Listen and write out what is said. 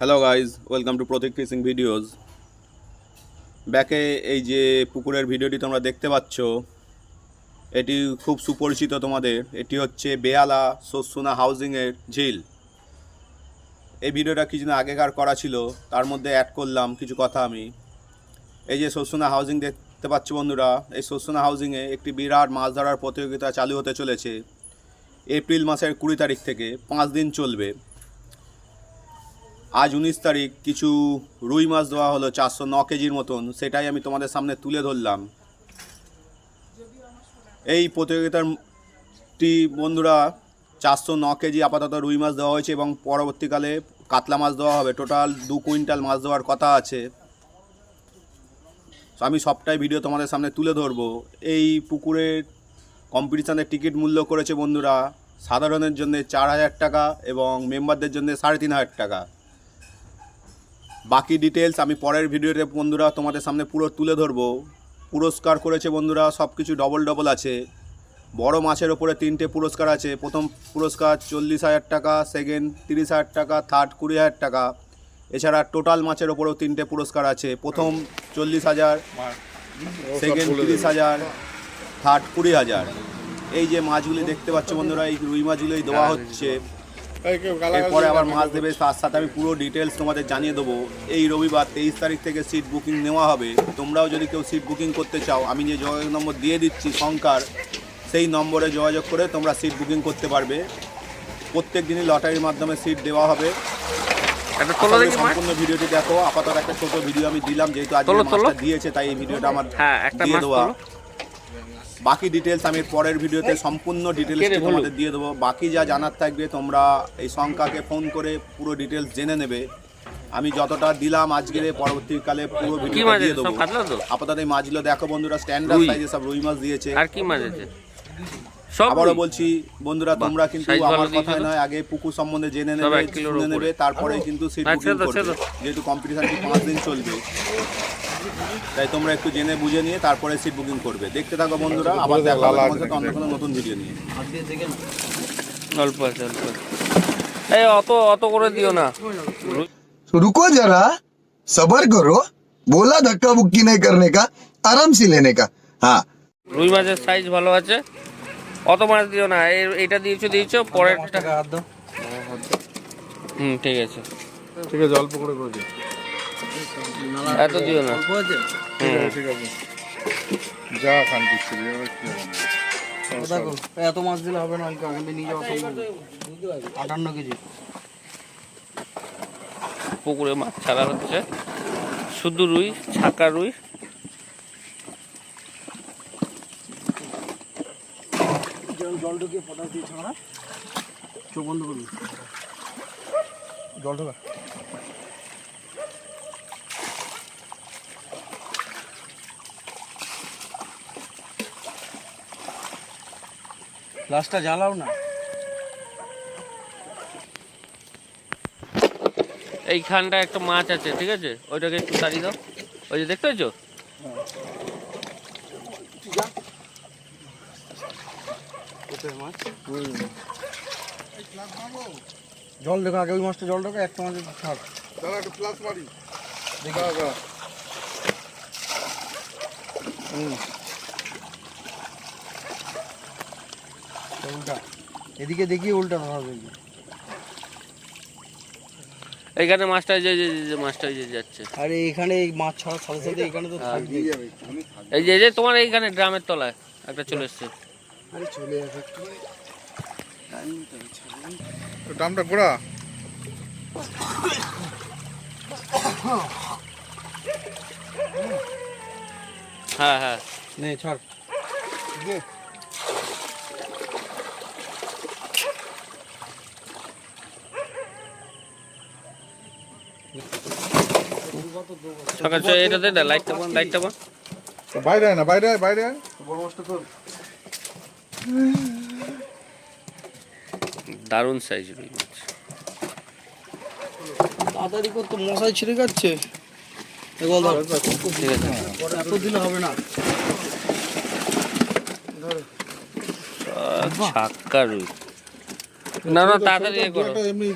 Hello guys welcome to Pratik fishing videos ব্যাকে এই যে পুকুরের ভিডিওটি তোমরা দেখতে পাচ্ছ, এটি খুব সুপরিচিত তোমাদের। এটি হচ্ছে বেয়ালা সসুনা হাউজিংয়ের ঝিল। এই ভিডিওটা কিছুদিন আগেকার করা ছিল, তার মধ্যে অ্যাড করলাম কিছু কথা আমি। এই যে সসুনা হাউজিং দেখতে পাচ্ছ বন্ধুরা, এই সসুনা হাউজিংয়ে একটি বিরাট মাছ ধরার প্রতিযোগিতা চালু হতে চলেছে। এপ্রিল মাসের কুড়ি তারিখ থেকে পাঁচ দিন চলবে। আজ উনিশ তারিখ, কিছু রুই মাছ দেওয়া হলো চারশো ন কেজির মতন, সেটাই আমি তোমাদের সামনে তুলে ধরলাম। এই প্রতিযোগিতারটি বন্ধুরা, চারশো ন কেজি আপাতত রুই মাছ দেওয়া হয়েছে এবং পরবর্তীকালে কাতলা মাছ দেওয়া হবে। টোটাল দু কুইন্টাল মাছ দেওয়ার কথা আছে। আমি সবটাই ভিডিও তোমাদের সামনে তুলে ধরবো। এই পুকুরের কম্পিটিশানের টিকিট মূল্য করেছে বন্ধুরা, সাধারণের জন্য চার হাজার টাকা এবং মেম্বারদের জন্য সাড়ে তিন হাজার টাকা। বাকি ডিটেলস আমি পরের ভিডিওতে বন্ধুরা তোমাদের সামনে পুরো তুলে ধরবো। পুরস্কার করেছে বন্ধুরা সব কিছু ডবল ডবল আছে। বড় মাছের ওপরে তিনটে পুরস্কার আছে। প্রথম পুরস্কার চল্লিশ হাজার টাকা সেকেন্ড তিরিশ হাজার টাকা থার্ড কুড়ি হাজার টাকা। এছাড়া টোটাল মাছের ওপরেও তিনটে পুরস্কার আছে। প্রথম চল্লিশ হাজার সেকেন্ড তিরিশ হাজার থার্ড কুড়ি হাজার। এই যে মাছগুলি দেখতে পাচ্ছ বন্ধুরা, এই রুই মাছগুলোই দেওয়া হচ্ছে। এরপরে আবার মাছ দেবে তার সাথে আমি পুরো ডিটেলস তোমাদের জানিয়ে দেবো। এই রবিবার তেইশ তারিখ থেকে সিট বুকিং নেওয়া হবে। তোমরাও যদি কেউ সিট বুকিং করতে চাও আমি যে যোগাযোগ নম্বর দিয়ে দিচ্ছি সংখ্যার সেই নম্বরে যোগাযোগ করে তোমরা সিট বুকিং করতে পারবে। প্রত্যেক দিনই লটারির মাধ্যমে সিট দেওয়া হবে। সম্পূর্ণ ভিডিওটি দেখো। আপাতত একটা ছোট ভিডিও আমি দিলাম যেহেতু আজকে। মাছটা দিয়েছে তাই এই ভিডিওটা আমার হ্যাঁ দিয়ে দেওয়া। বাকি ডিটেলস আমি পরের ভিডিওতে সম্পূর্ণ ডিটেলস। তোমাদের দিয়ে দেবো। বাকি যা জানার থাকবে তোমরা এই সংখ্যাকে ফোন করে পুরো ডিটেলস জেনে নেবে। আমি যতটা দিলাম আজকের পরবর্তীকালে পুরো ভিডিও দিয়ে দেবো। আপাতত এই মাছগুলো দেখো বন্ধুরা স্ট্যান্ডার্ড। সাইজে সব রুই মাছ দিয়েছে। আর কি মাছ আছে? আবারও বলছি বন্ধুরা তোমরা কিন্তু আমার তো? নয় আগে পুকুর সম্বন্ধে জেনে নেবে শুনে নেবে তারপরে কিন্তু সিট বুকিং করবে। যেহেতু কম্পিটিশনটি পাঁচ দিন চলবে। তাই তোমরা একটু জেনে বুঝে নিয়ে তারপরে সিট বুকিং করবে। দেখতে থাকো বন্ধুরা আবার দেখা হবে তোমাদের অন্য কোনো নতুন ভিডিও নিয়ে। অল্প আছে অল্প এই অত অত করে দিও না। রুকো যারা সবার করো বলা ধাক্কা বুকি নেই করনে কা আরাম সে লেনে কা হ্যাঁ রুই মাছের সাইজ ভালো আছে। অত মাছ দিও না এটা দিয়েছ দিয়েছ পরেরটা। হুম ঠিক আছে। ঠিক আছে অল্প করে করে দিও। এত দিও না। যা খান দিচ্ছি এত মাছ দিলে হবে না আগে নিয়ে যাওয়া আটান্ন কেজি। পুকুরে মাছ ছাড়া হচ্ছে। শুধু রুই ছাকা রুই। জল ঢুকিয়ে পটাশ দিয়ে ছাড়া। চোখ বন্ধ করবি? জল ঢোকা। গ্লাসটা জ্বালাও না। এইখানটা একটা মাছ আছে ঠিক আছে? ওইটাকে একটু তাড়িয়ে দাও। ওই যে দেখতে পাচ্ছ? জল ঢোকা আগে ওই মাছটা জল ঢোকা একটা মাছের ছাড় দাদা একটু প্লাস মারি। দেখি উল্টা। এদিকে দেখিয়ে উল্টা হবে। এইখানে মাছটা যে যে- যে মাছটা যে যাচ্ছে। আরে এখানে এই মাছ ছাড়ার সাথে সাথে এখানে তো থাকবে। এই যে এই যে তোমার এইখানে ড্রামের তলায় একটা চলে এসছে। আরে চলে আসে একটু। দামটা ঘোরা। হ্যাঁ হ্যাঁ। নে ছাড়। সকাল চল এটাতে দে লাইটটা বন্ধ লাইটটা বন্ধ বাইরে না বাইরে বাইরে বড় মাছটা তো দারুণ সাইজ রুই মাছ। তাড়াতাড়ি করতে মশাই ছিঁড়ে যাচ্ছে এত দিলে হবে না। ছাক্কা রুই। না না তাড়াতাড়ি করো। এমনি